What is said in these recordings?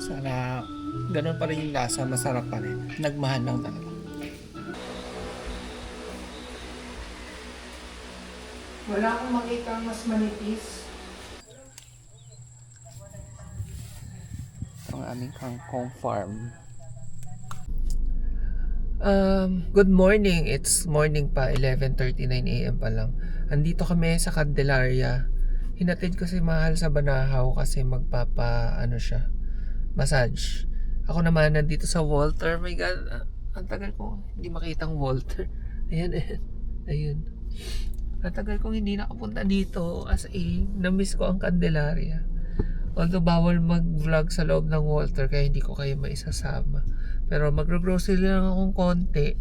Sana ganun pa rin yung lasa, masarap pa rin. Nagmahal lang talaga. Wala akong makita mas manipis. Ang aming kangkong farm. Um, good morning. It's morning pa, 11.39 a.m. pa lang. Andito kami sa Candelaria. Hinatid ko si Mahal sa Banahaw kasi magpapa, ano siya, massage. Ako naman nandito sa Walter. My God, ah, ang tagal ko hindi makitang Walter. Ayan, ayan. Ayun. Ang tagal kong hindi nakapunta dito as in, na-miss ko ang Candelaria. Although bawal mag-vlog sa loob ng Walter kaya hindi ko kayo maisasama. Pero magro-grocery lang akong konti.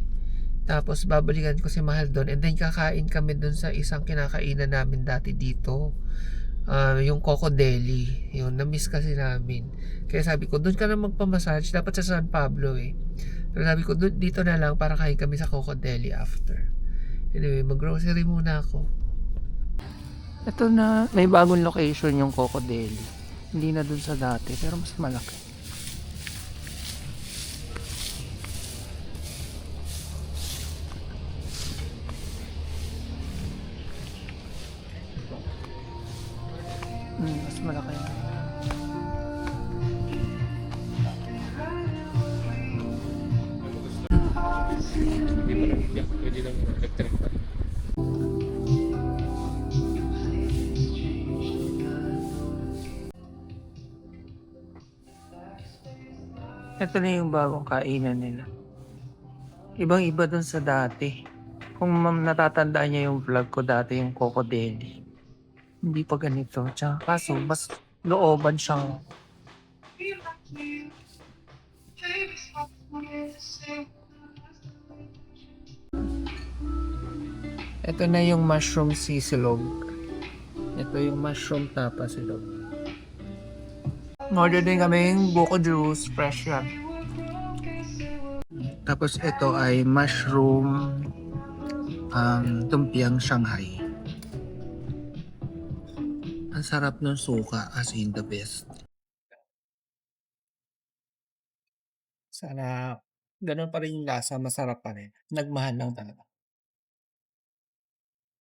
Tapos babalikan ko si Mahal doon and then kakain kami doon sa isang kinakainan namin dati dito. Ah, yung Coco Deli. Yun, na-miss kasi namin. Kaya sabi ko, doon ka na magpamassage. Dapat sa San Pablo eh. Pero sabi ko, "Doon- dito na lang para kain kami sa Coco Deli after. Anyway, mag-grocery muna ako. Ito na, may bagong location yung Coco Deli. Hindi na dun sa dati, pero mas malaki. Mas malaki. Pwede lang electric fan. Ito na yung bagong kainan nila. Ibang iba dun sa dati. Kung natatandaan niya yung vlog ko dati, yung Coco Deli. Hindi pa ganito. Tsaka kaso, mas looban siyang Ito na yung mushroom sisilog. Ito yung mushroom tapa silog. Order din kaming buko juice, fresh yan. Tapos ito ay mushroom um, tumpiang Shanghai. Ang sarap ng suka as in the best. Sana ganun pa rin yung lasa, masarap pa rin. Nagmahal lang talaga.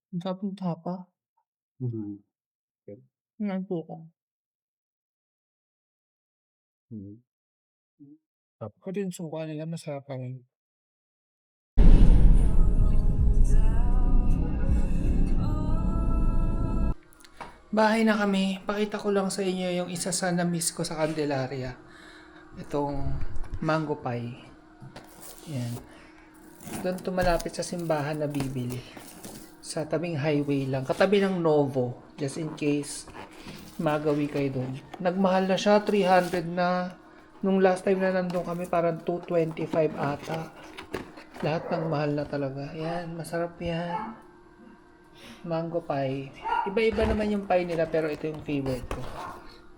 Ang sarap ng tapa. Mm-hmm. Ang buko. Mm-hmm. Ako din suka nila masarap pa rin. Bahay na kami. Pakita ko lang sa inyo yung isa sa na-miss ko sa Candelaria. Itong mango pie. Yan. Doon tumalapit sa simbahan na bibili. Sa tabing highway lang. Katabi ng Novo. Just in case magawi kayo doon. Nagmahal na siya. 300 na. Nung last time na nandun kami, parang 225 ata. Lahat ng mahal na talaga. Yan, masarap yan. Mango pie. Iba-iba naman yung pie nila, pero ito yung favorite ko.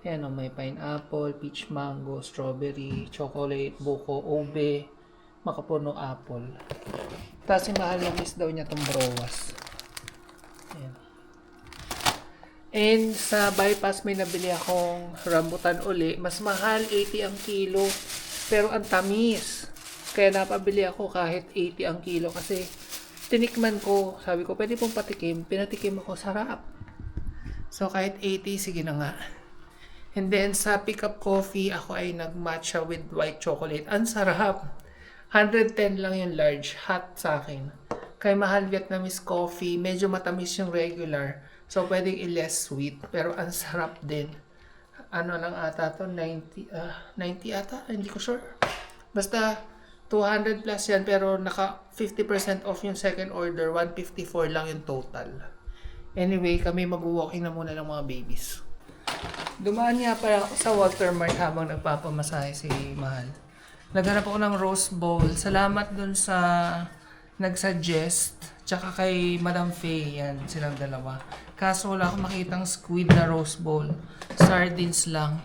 Yan o, may pineapple, peach mango, strawberry, chocolate, buko, ube, makapuno apple. Yung mahal na miss daw niya itong browas. Yan. And sa bypass may nabili akong rambutan uli. Mas mahal, 80 ang kilo. Pero ang tamis. Kaya napabili ako kahit 80 ang kilo kasi tinikman ko, sabi ko, pwede pong patikim. Pinatikim ako, sarap. So kahit 80, sige na nga. And then sa pickup coffee, ako ay nag-matcha with white chocolate. Ang sarap. 110 lang yung large, hot sa akin. Kay mahal Vietnamese coffee, medyo matamis yung regular. So, pwedeng i-less sweet. Pero ang sarap din. Ano lang ata to? 90, ah 90 ata? Hindi ko sure. Basta, 200 plus yan. Pero naka 50% off yung second order. 154 lang yung total. Anyway, kami mag-walking na muna ng mga babies. Dumaan pala ako sa Walter Mart habang nagpapamasahe si Mahal. Naghanap ako ng rose bowl. Salamat dun sa nag-suggest. Tsaka kay Madam Faye. Yan, silang dalawa. Kaso wala akong makitang squid na rose bowl. Sardines lang.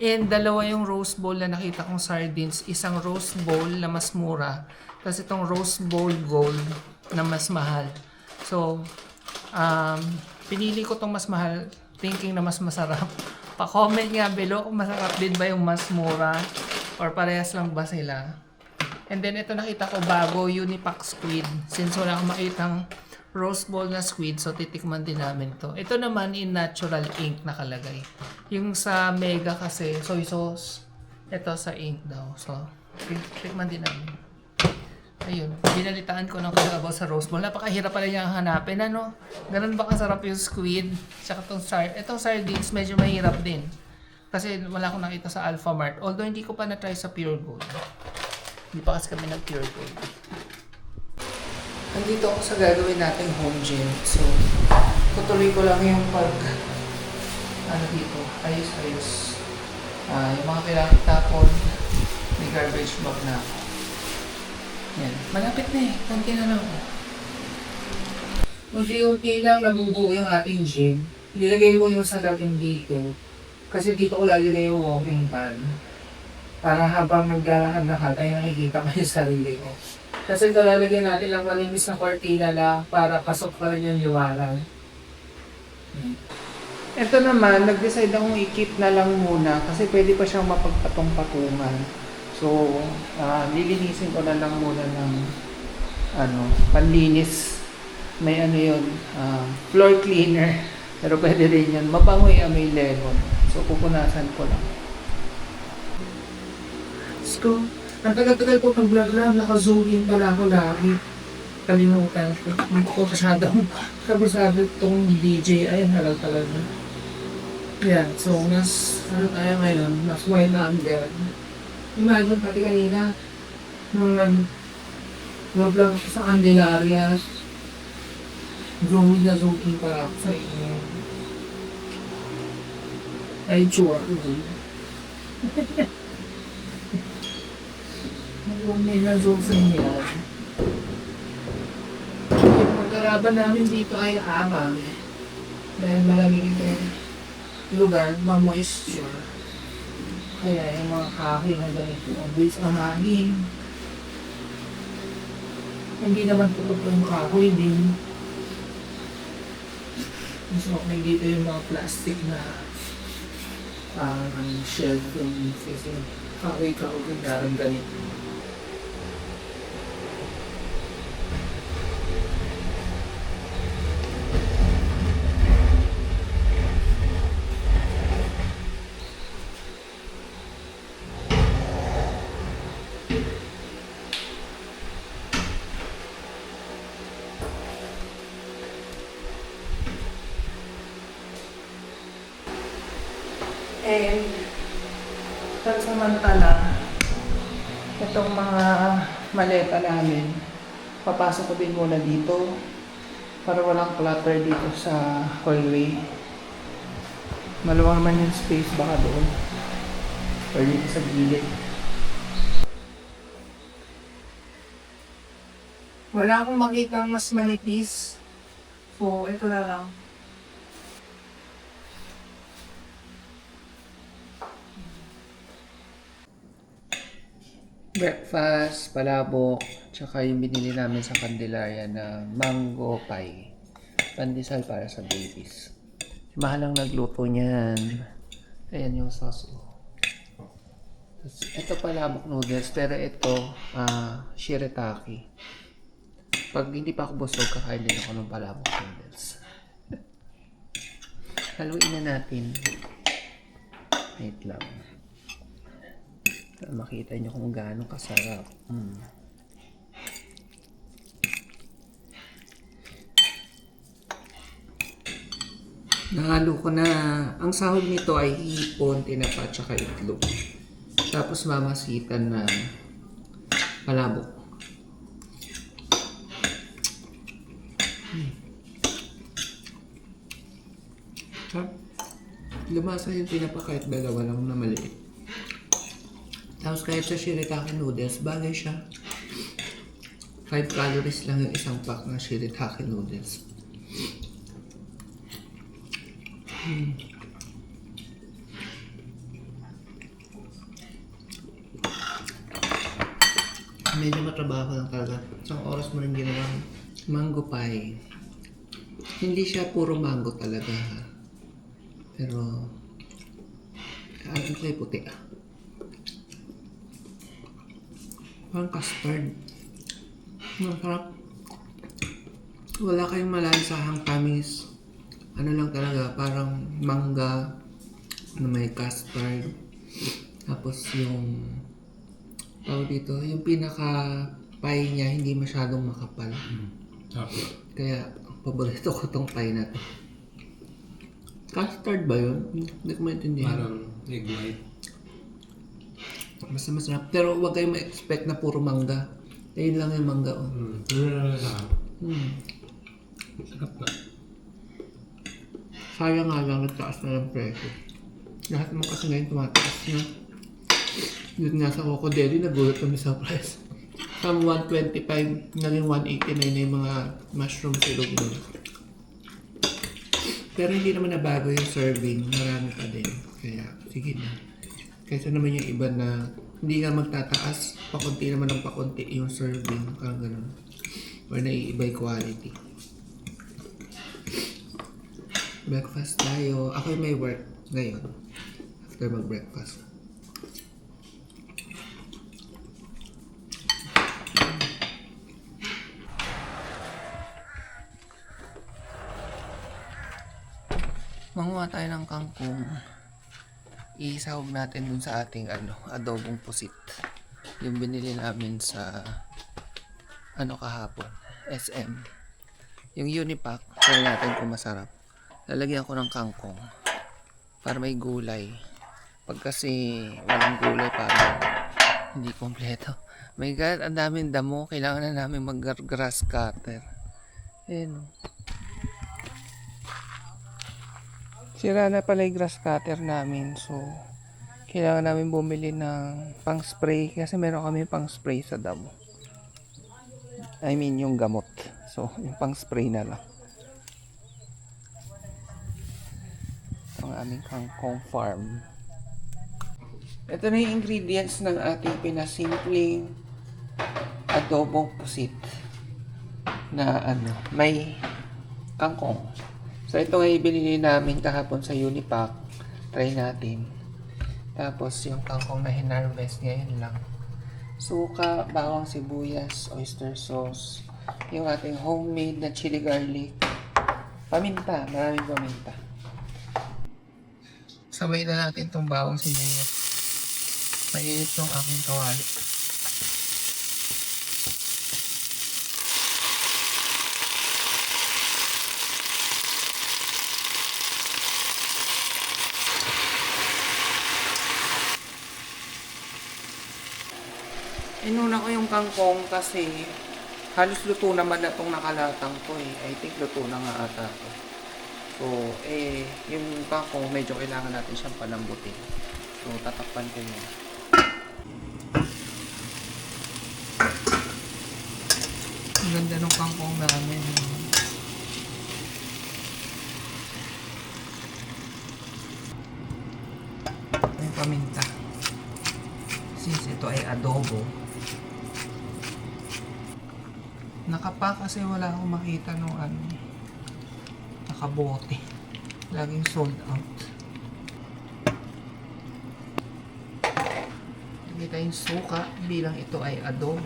And dalawa yung rose bowl na nakita kong sardines. Isang rose bowl na mas mura. Tapos itong rose bowl gold na mas mahal. So, um, pinili ko tong mas mahal thinking na mas masarap. Pa-comment nga below kung masarap din ba yung mas mura or parehas lang ba sila. And then ito nakita ko bago Unipack Squid. Since wala akong makitang roast ball na squid, so titikman din namin to. Ito naman in natural ink nakalagay. Yung sa Mega kasi, soy sauce. Ito sa ink daw. So, tikman din namin. Ayun, binalitaan ko ng kalabaw sa roast ball. Napakahirap pala niyang hanapin, ano? Ganun ba kasarap yung squid? Tsaka itong sard. Itong sardines, medyo mahirap din. Kasi wala akong nakita sa Alpha Mart. Although hindi ko pa na-try sa Pure Gold. Hindi pa kasi kami nag-Pure Gold. Nandito ako sa gagawin nating home gym. So, tutuloy ko lang yung pag ano dito, ayos-ayos. Ah, yung mga kailangan tapon, may garbage bag na ako. Yan. Malapit na eh. Kunti na lang. Unti-unti lang nabubuo yung ating gym. Nilagay mo yung salamin dito. Kasi dito ko lalagay yung walking pad. Para habang naglalakad-lakad ay nakikita mo yung sarili mo. Kasi ito lalagyan natin lang malinis na kortina lang para pasok pa rin yung liwanag. Ito naman, nag-decide akong i-keep na lang muna kasi pwede pa siyang mapagpatong-patungan. So, ah, lilinisin ko na lang muna ng ano, panlinis. May ano yun, ah, floor cleaner. Pero pwede rin yun. Mabangoy amoy lemon. So, pupunasan ko lang. So, ang tagal-tagal ko pag-vlog lang, naka-zoom in pala ako lagi. Kalimutan ko. Hindi ko masyadong kabisado itong DJ. Ayun, halal talaga. Yan, so mas, ano tayo ngayon, mas wine under. Imagine pati kanina, nung nag vlog ako sa Candelaria, zoom na zoom para sa inyo. Ay, sure. Zoom in na zoom in yan. Yung pagkaraban namin dito ay amang. Dahil malamig ito lugar, ma-moisture. Kaya yung mga kahoy na ganito, always ang hangin. Hindi naman tutok yung kahoy din. Mas okay dito yung mga plastic na parang shelf yung kasi kahoy kahoy yung darang ganito. And pansamantala, itong mga maleta namin, papasok ko din muna dito para walang clutter dito sa hallway. Maluwang naman yung space baka doon. Or dito sa gilid. Wala akong makita mas manipis. So, ito na lang. Breakfast, palabok, tsaka yung binili namin sa Candelaria na mango pie. Pandesal para sa babies. Mahal ang nagluto niyan. Ayan yung sauce. oh. Tapos, Ito palabok noodles, pero ito ah shirataki. Pag hindi pa ako busog, kakain din ako ng palabok noodles. Haluin na natin. Wait lang. Makita nyo kung gaano kasarap. Mm. Nahalo ko na. Ang sahog nito ay hipon, tinapa, tsaka itlog. Tapos mamasitan na palabok. Mm. Sarap. Lumasa yung tinapa kahit dalawa lang na maliit. Tapos kahit sa shirataki noodles, bagay siya. 5 calories lang yung isang pack ng shirataki noodles. Hmm. Medyo matrabaho lang talaga. Isang oras mo rin ginawang mango pie. Hindi siya puro mango talaga. Pero Sa atin ito ay puti. Parang custard. Masarap. Wala kayong malansahang tamis. Ano lang talaga, parang mangga na may custard. Tapos yung tawag dito, yung pinaka pie niya hindi masyadong makapal. Tapos, Kaya paborito ko tong pie na to. Custard ba yun? Hindi ko maintindihan. parang egg white. Basta masarap. Pero huwag kayong ma-expect na puro mangga. Ayun lang yung mangga. Oh. Na Hmm. Sarap na. Sayang nga lang nagtaas na ng presyo. Lahat mo kasi ngayon tumataas na. Yun nga sa Coco Deli, nagulat kami sa price. From 125, naging 189 na yung mga mushroom silog nila. Pero hindi naman nabago yung serving. Marami pa din. Kaya, sige na. Kaysa naman yung iba na hindi nga magtataas, pakunti naman ng pakunti yung serving. Parang ganun. Or naiiba yung quality. Breakfast tayo. Ako may work ngayon. After mag-breakfast. Manguha tayo ng kangkong. Isahog natin dun sa ating ano, adobong pusit. Yung binili namin sa ano kahapon, SM. Yung Unipack, try natin kung masarap. Lalagyan ko ng kangkong para may gulay. Pag kasi walang gulay parang hindi kompleto. My God, ang daming damo. Kailangan na namin mag-grass cutter. Ayan o. Sira na pala yung grass cutter namin. So, kailangan namin bumili ng pang spray kasi meron kami pang spray sa damo. I mean yung gamot. So, yung pang spray na lang. ang aming kangkong farm. Ito na yung ingredients ng ating pinasimpleng adobong pusit na ano, may kangkong. So ito nga yung binili namin kahapon sa Unipack. Try natin. Tapos yung kangkong na hinarvest ngayon lang. Suka, bawang sibuyas, oyster sauce, yung ating homemade na chili garlic, paminta, maraming paminta. Sabay na natin itong bawang sibuyas. Mainit yung aking kawali. Inuna ko yung kangkong kasi halos luto naman na itong nakalatang ko eh. I think luto na nga ata to. So, eh, yung kangkong medyo kailangan natin siyang palambutin. So, tatakpan ko yun. Ang ganda ng kangkong namin. Yung paminta. Since ito ay adobo. Nakapa kasi wala akong makita nung ano. Nakabote. Laging sold out. Lagay tayong suka bilang ito ay adobo.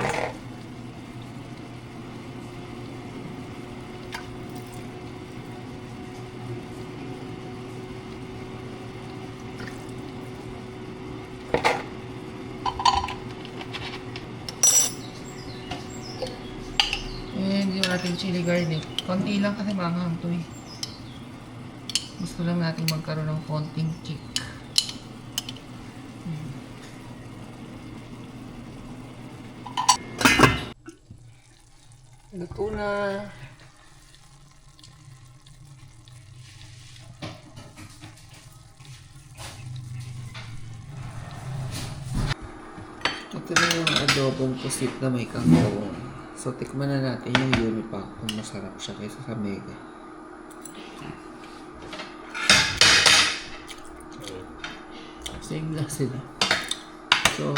And yung chili garlic. Konti lang kasi manghang to eh. Gusto lang natin magkaroon ng konting kick. Hmm. Luto na. Ito na yung adobong pusit na may kangkong. So, tikman na natin yung Unipack kung masarap siya kaysa sa Mega. Same lang sila. So,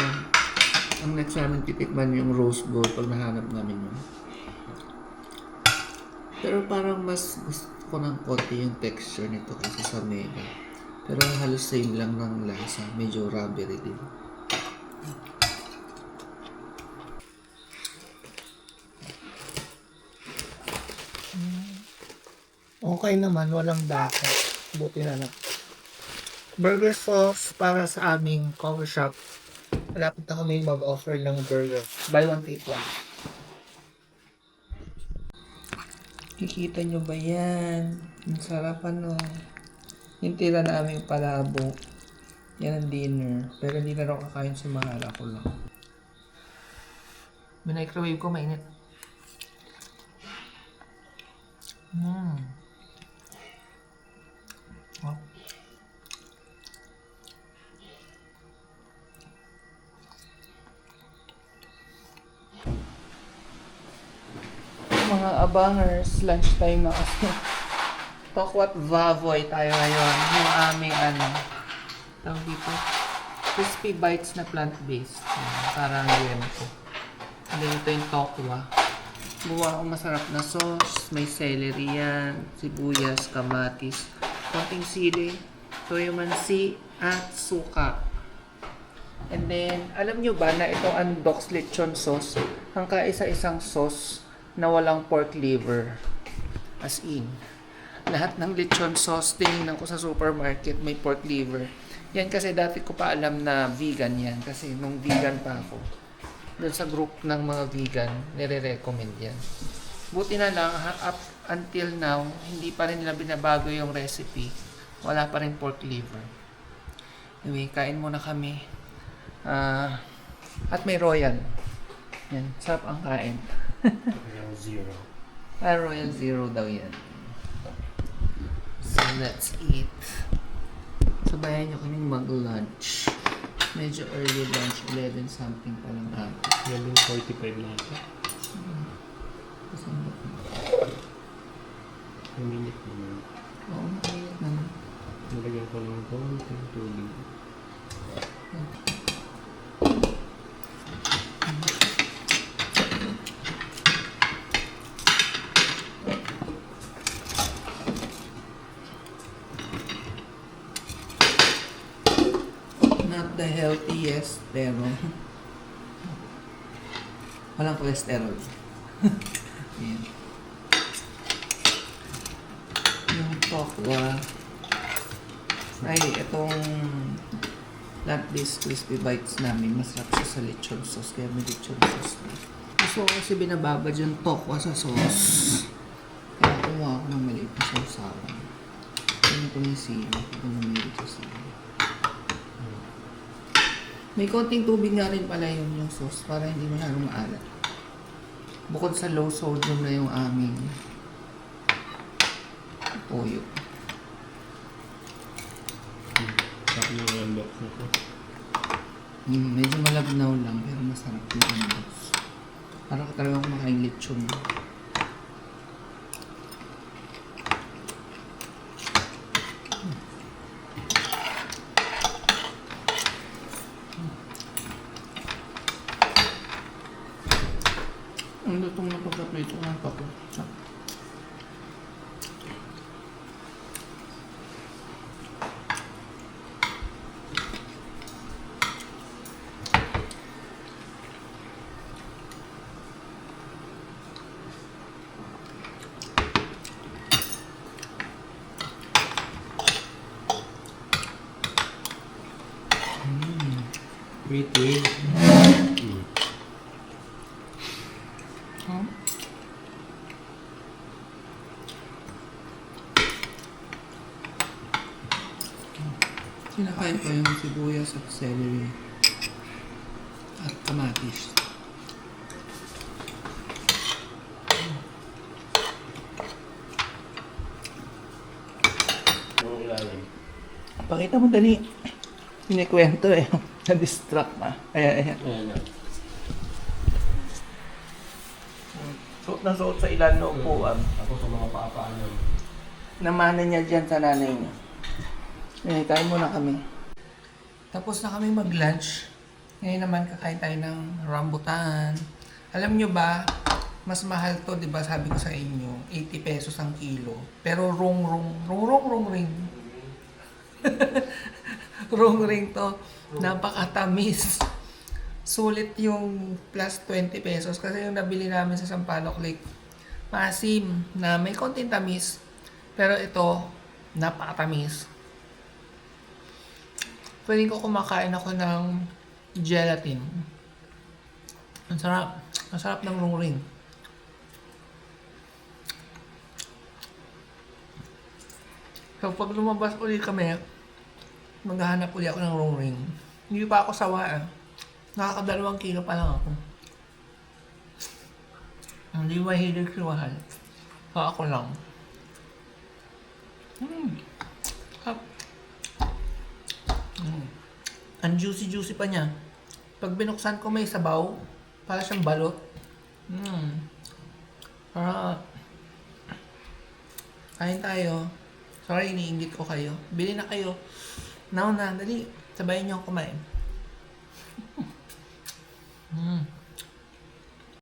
ang next namin titikman yung rose bowl pag nahanap namin yun. Pero parang mas gusto ko ng konti yung texture nito kaysa sa Mega. Pero halos same lang ng lasa. Medyo rubbery din. Okay naman, walang dako. Buti na lang. Burger sauce para sa aming coffee shop. Malapit na kami mag-offer ng burger. Buy one, take one. Kikita nyo ba yan? Ang sarap ano. Yung tira naming palabo. Yan ang dinner. Pero hindi na raw kakain si Mahal. Ako lang. Minicrowave ko, mainit. Mm. Mga abangers, lunchtime na kasi. Tokwat Vavoy tayo ngayon. Yung aming ano, tawag dito, crispy bites na plant-based. Parang yun ko. And then ito yung tokwa. Buwa akong masarap na sauce. May celery yan, sibuyas, kamatis, konting sili, toyo mansi, at suka. And then, alam nyo ba na itong Andox lechon sauce, ang kaisa-isang sauce na walang pork liver. As in, lahat ng lechon sauce, tinignan ko sa supermarket, may pork liver. Yan kasi dati ko pa alam na vegan yan. Kasi nung vegan pa ako, doon sa group ng mga vegan, nire-recommend yan. Buti na lang, up until now, hindi pa rin nila binabago yung recipe. Wala pa rin pork liver. Anyway, kain muna kami. Ah, at may royal. Yan, sarap ang kain. Zero. Ah, Royal Zero daw yan. So, let's eat. Sabayan nyo kaming mag-lunch. Medyo early lunch, 11 something pa lang ako. Yan yung 45 na ito. Kasi ano ba? Yung minute naman. Oo, mainit naman. Nalagyan ko ng konting tubig. Not healthiest, pero walang cholesterol. Yan. Yung tokwa. Ay, itong plant-based crispy bites namin, masarap siya sa lechon sauce. Kaya may lechon sauce na. Gusto ko kasi binababad yung tokwa sa sauce. Kaya kumuha ako ng maliit na sausawan. Tingnan ko yung sili. Ito na may sa sili. May konting tubig nga rin pala yun yung sauce para hindi masyadong maalat. Bukod sa low sodium na yung aming toyo. Sarap ng unbox na to. Mm, medyo malabnaw lang pero masarap yung unbox. Para ka talagang kumakain lechon. Ang lutong na pagkaprito ng pako. Wait, wait. Mm. Huh? Sinakain ko yung sibuyas at celery at kamatis. Pakita mo dali. Pinikwento eh. Na-distract na. Ayan, ayan. Ayan na. Suot na suot sa ilan na upuan. Ako sa mga paapaanan. Namana niya dyan sa nanay niya. Eh, kain muna kami. Tapos na kami mag-lunch. Ngayon naman kakain tayo ng rambutan. Alam nyo ba, mas mahal to, di ba? Sabi ko sa inyo, 80 pesos ang kilo. Pero rong rong, rong rong rong ring. Wrong ring to. Napakatamis. Sulit yung plus 20 pesos kasi yung nabili namin sa Sampaloc Lake. Maasim na may konting tamis. Pero ito, napakatamis. Pwede ko kumakain ako ng gelatin. Ang sarap. Ang sarap ng rong ring. So, pag lumabas ulit kami, maghahanap ulit ako ng rong ring. Hindi pa ako sawa ah. Nakakadalawang kilo pa lang ako. Hindi mahilig si Wahal. So, ako lang. Hmm. Ang juicy-juicy pa niya. Pag binuksan ko may sabaw, para siyang balot. Mm. Para kain tayo. Sorry, iniinggit ko kayo. Bili na kayo. Now na, dali. Sabayan niyo ako kumain. mm.